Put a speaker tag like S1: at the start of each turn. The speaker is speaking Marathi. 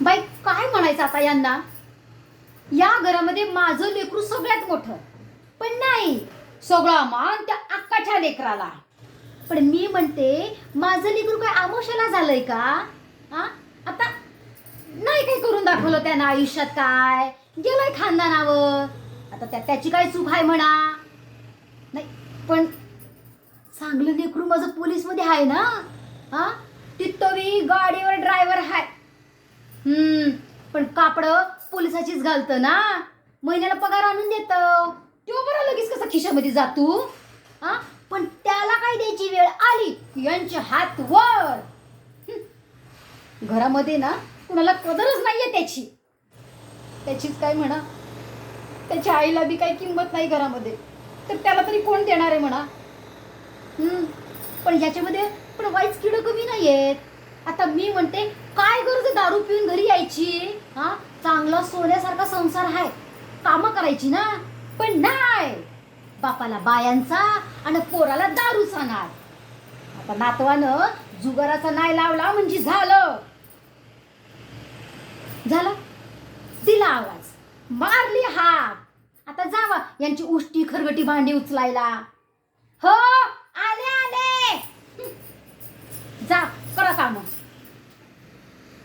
S1: बाई काय म्हणायचं आता यांना? या घरामध्ये माझं लेकरू सगळ्यात मोठं. पण नाही सगळा मान त्या अक्काच्या लेकराला. पण मी म्हणते माझं लेकरू काय आमोशाला झालंय का? हा आता नाही काही करून दाखवलं त्यानं आयुष्यात काय? गेलंय खानदानावर. आता त्या त्याची काय चूक आहे म्हणा? नाही पण चांगलं लेकरू माझं पोलीसमध्ये आहे ना? हा तिथं गाडीवर ड्रायव्हर आहे. पण कापड पोलिसाचीच घालतं ना? महिन्याला पगार आणून देत. तो बरं लगेच कसा खिशामध्ये जातो? हा पण त्याला काय द्यायची वेळ आली? यांचे हात वर. घरामध्ये ना कुणाला कदरच नाहीये त्याची. त्याचीच काय म्हणा. त्याच्या आईला बी काही किंमत नाही घरामध्ये. तर त्याला तरी कोण देणार आहे म्हणा? हम्म. पण ह्याच्यामध्ये पण वाईच किड कमी नाही आहेत आता मी म्हणते काय गरज दारू पिऊन घरी यायची? हा? चांगला सोन्यासारखा संसार आहे. कामं करायची ना? पण नाही. बापाला बायांचा आणि पोराला दारूचा नाद आता नातवानं जुगाराचा नाही लावला म्हणजे झालं. झालं? दिला आवाज. मारली हा आता जावा यांची उष्टी खरगटी भांडी उचलायला. हो आले आले. जा करा काम.